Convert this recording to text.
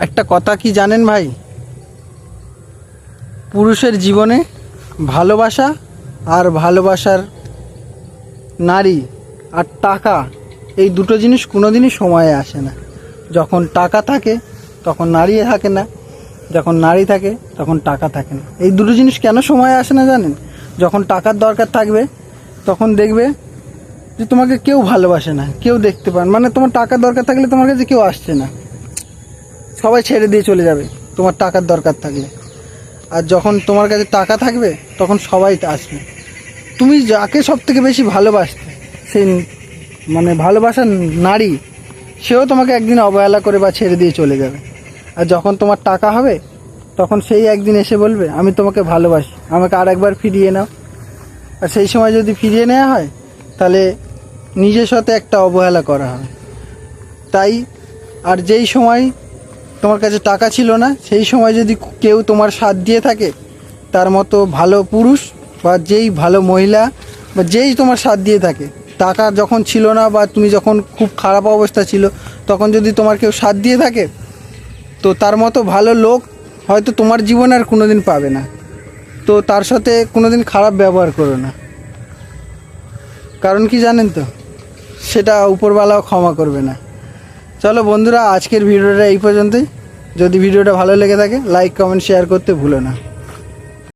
একটা কথা কি জানেন ভাই? পুরুষের জীবনে ভালোবাসা আর ভালোবাসার নারী আর টাকা, এই দুটো জিনিস কোনোদিনই সময়ে আসে না। যখন টাকা থাকে, তখন নারী থাকে না। যখন নারী থাকে, তখন টাকা থাকে না। এই দুটো জিনিস কেন সময়ে আসে না জানেন? যখন টাকার দরকার থাকবে, তখন দেখবে যে তোমাকে কেউ ভালোবাসে না, কেউ দেখতে পান মানে তোমার টাকার দরকার থাকলে তোমার কাছে কেউ আসছে না। সবাই ছেড়ে দিয়ে চলে যাবে। তোমার টাকার দরকার থাকলে। আর যখন তোমার কাছে টাকা থাকবে, তখন সবাই আসবে। তুমি যাকে সব থেকে বেশি ভালোবাসতে, সেই মানে ভালোবাসার নারী, সেও তোমাকে একদিন অবহেলা করে বা ছেড়ে দিয়ে চলে যাবে। আর যখন তোমার টাকা হবে, তখন সেই একদিন এসে বলবে, আমি তোমাকে ভালোবাসি। আমাকে আর একবার ফিরিয়ে নাও। আর সেই সময় যদি ফিরিয়ে নেওয়া হয়, তাহলে নিজের সাথে একটা অবহেলা করা হয়। তাই, আর যেই সময় তোমার কাছে টাকা ছিল না, সেই সময় যদি কেউ তোমার সাথ দিয়ে থাকে, তার মতো ভালো পুরুষ বা যেই ভালো মহিলা বা যেই তোমার সাথ দিয়ে থাকে, টাকা যখন ছিল না বা তুমি যখন খুব খারাপ অবস্থা ছিল, তখন যদি তোমার কেউ সাথ দিয়ে থাকে, তো তার মতো ভালো লোক হয়তো তোমার জীবনে আর কোনো দিন পাবে না। তো তার সাথে কোনো দিন খারাপ ব্যবহার করো না। কারণ কি জানেন তো? সেটা উপরওয়ালাও ক্ষমা করবে না। চলো বন্ধুরা, আজকের ভিডিওটা এই পর্যন্তই। যদি ভিডিওটা ভালো লেগে থাকে লাইক কমেন্ট শেয়ার করতে ভুলো না।